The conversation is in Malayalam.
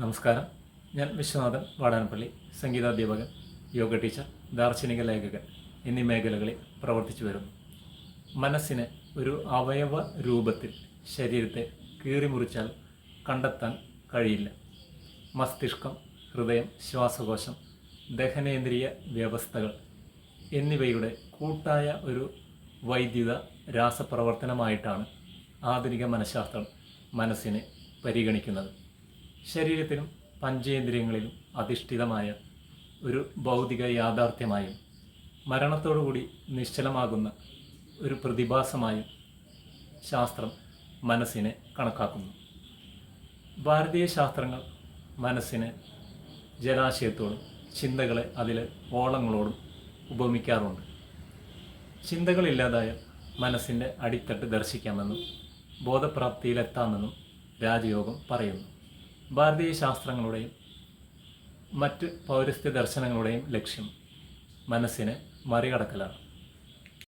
നമസ്കാരം. ഞാൻ വിശ്വനാഥൻ വാടാനപ്പള്ളി സംഗീതാധ്യാപകൻ യോഗ ടീച്ചർ ദാർശനിക ലേഖകൻ എന്നീ മേഖലകളിൽ പ്രവർത്തിച്ചു വരുന്നു. മനസ്സിനെ ഒരു അവയവ രൂപത്തിൽ ശരീരത്തെ കീറിമുറിച്ചാൽ കണ്ടെത്താൻ കഴിയില്ല. മസ്തിഷ്കം ഹൃദയം ശ്വാസകോശം ദഹനേന്ദ്രിയ വ്യവസ്ഥകൾ എന്നിവയുടെ കൂട്ടായ ഒരു വൈദ്യുത രാസപ്രവർത്തനമായിട്ടാണ് ആധുനിക മനഃശാസ്ത്രം മനസ്സിനെ പരിഗണിക്കുന്നത്. ശരീരത്തിലും പഞ്ചേന്ദ്രിയങ്ങളിലും അധിഷ്ഠിതമായ ഒരു ഭൗതിക യാഥാർത്ഥ്യമായും മരണത്തോടുകൂടി നിശ്ചലമാകുന്ന ഒരു പ്രതിഭാസമായും ശാസ്ത്രം മനസ്സിനെ കണക്കാക്കുന്നു. ഭാരതീയ ശാസ്ത്രങ്ങൾ മനസ്സിനെ ജലാശയത്തോടും ചിന്തകളെ അതിലെ ഓളങ്ങളോടും ഉപമിക്കാറുണ്ട്. ചിന്തകളില്ലാതായ മനസ്സിന്റെ അടിത്തട്ട് ദർശിക്കാമെന്നും ബോധപ്രാപ്തിയിലെത്താമെന്നും രാജയോഗം പറയുന്നു. ഭാരതീയ ശാസ്ത്രങ്ങളുടെയും മറ്റ് പൗരസ്ത്യ ദർശനങ്ങളുടെയും ലക്ഷ്യം മനസ്സിനെ മറികടക്കലാണ്.